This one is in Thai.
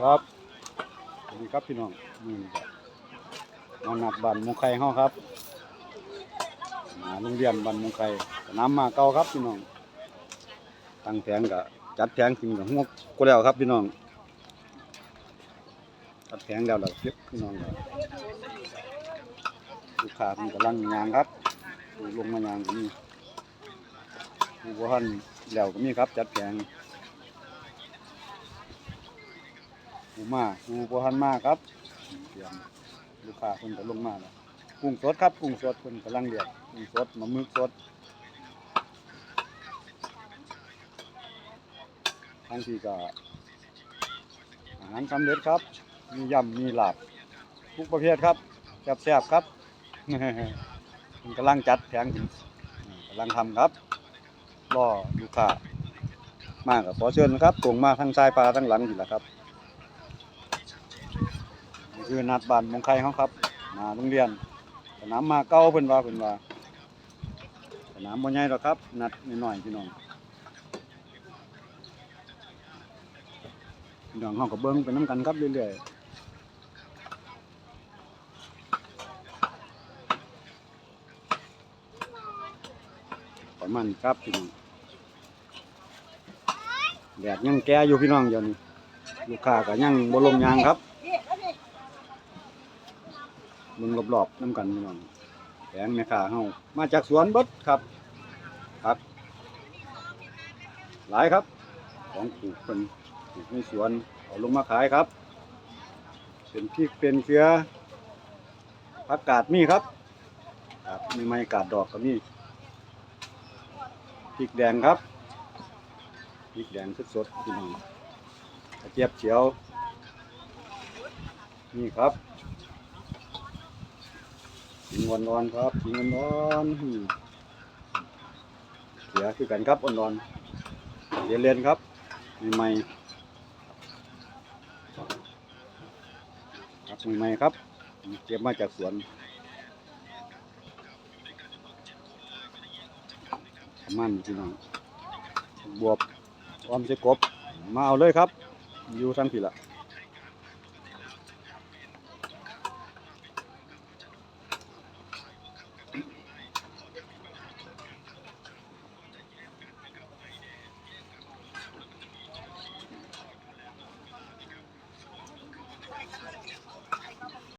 ครับสวัสดีครับพี่น้องนี่ครับน้องนัดบันมุงไข่เฮาครับมาโรงเรียนบันมุงไข่นามมาเก่าครับพี่น้อง ตั้งแผงก็จัดแผงถึงกับหัวกูแล้วครับพี่น้อง จัดแผงแล้วแล้วเก็บพี่น้องลูกค้าเพิ่นกำลังยางครับลงมายางก็มีผู้บ่ทันแล้วก็มีครับ จัดแผง ปูมาปูบ่ทันมาครับเตรียมลูกค้าเพิ่นก็ลงมาแล้วกุ้งสดครับกุ้งสดเพิ่นกำลังเดือดกุ้งสดมะมึกสดทั้งที่ก็อาหารสำเร็จครับ มียำมีหลาบทุกประเภทครับแซ่บๆครับเพิ่นกำลังจัดแผงกำลังทำครับรอลูกค้ามาก็ขอเชิญนะครับตรงมาทางซ้ายปลาทางหลังนี่แหละครับ นี่คือนัดบ้านมงไข่เขาครับ มาโรงเรียน สนามมาเก่าเพิ่นว่าเพิ่นว่าสนามบ่ใหญ่หรอกครับ นัดน้อยพี่น้องพี่น้องเฮาก็เบิ่งไปนํกันครับเรื่อยๆประมาณนี้ครับพี่น้องแดดยังแก่อยู่พี่น้องเดี๋ยวนี้ลูกค้าก็ยังบ่ลงยางครับ มึงรอบๆน้ำกันพี่น้องแผงแม่ค้าเฮามาจากสวนบดครับครับ หลายครับ ของปลูกเป็นปลูกในสวนเอาลงมาขายครับ เป็นพริกเป็นเกลือผักกาดมีครับครับมีไม้กาดดอกก็มีพริกแดงครับพริกแดงสดๆพี่น้องกระเจี๊ยบเขียวนี่ครับ กินนนอนครับกินนอนๆเสียคือกันครับวันนอนเรียนเรียนครับใหม่ๆครับใหม่ๆครับเก็บมาจากสวนมันพี่น้องบวบออมใส่กบมาเอาเลยครับ อยู่ทั้งพี่ละ